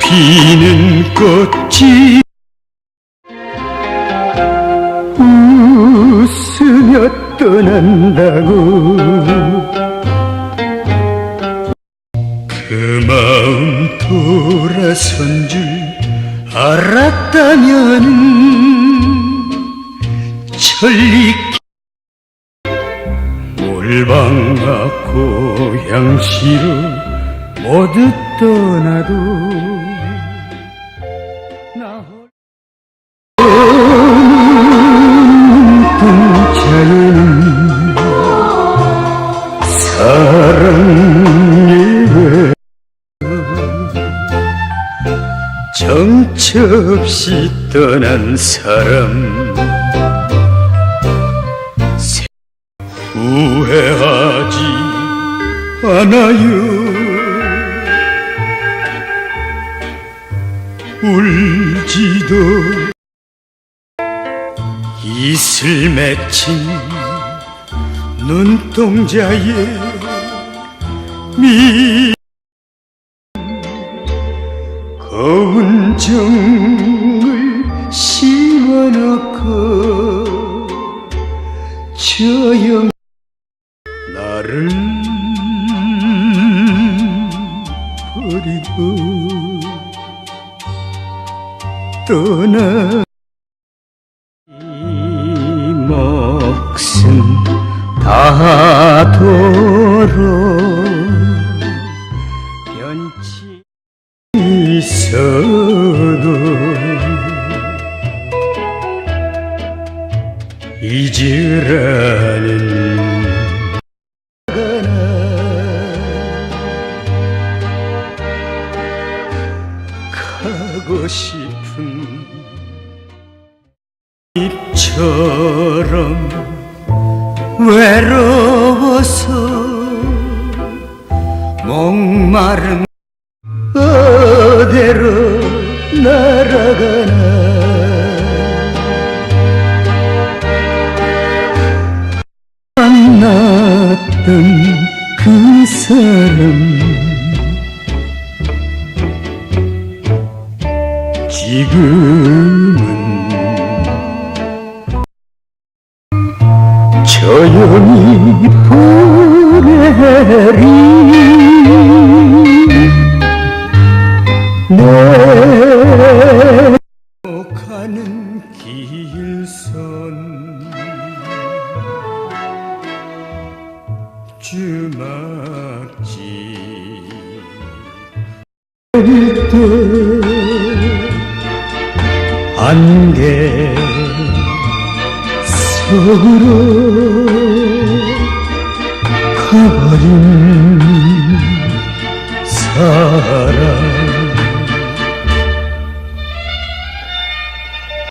피는 꽃이 웃으며 떠난다고. 그 마음 돌아선 줄 알았다면 천리 몰방아 고향시로 모두 떠나도 나 눈동자에는 사랑의 정처 없이 떠난 사람 않아요. 울지도 이슬 맺힌 눈동자에 미 거운 정을 심어놓고 저영 나를 버리고 떠나 이 몫은 다도록 변치 있어도 잊으라는 가고 싶은 입처럼 외로워서 목마른 어디로 날아가나. 만났던 그 사람 지금은 조용히 보내리. 내 가는 길선 주막지. 때 안개 속으로 가버린 사람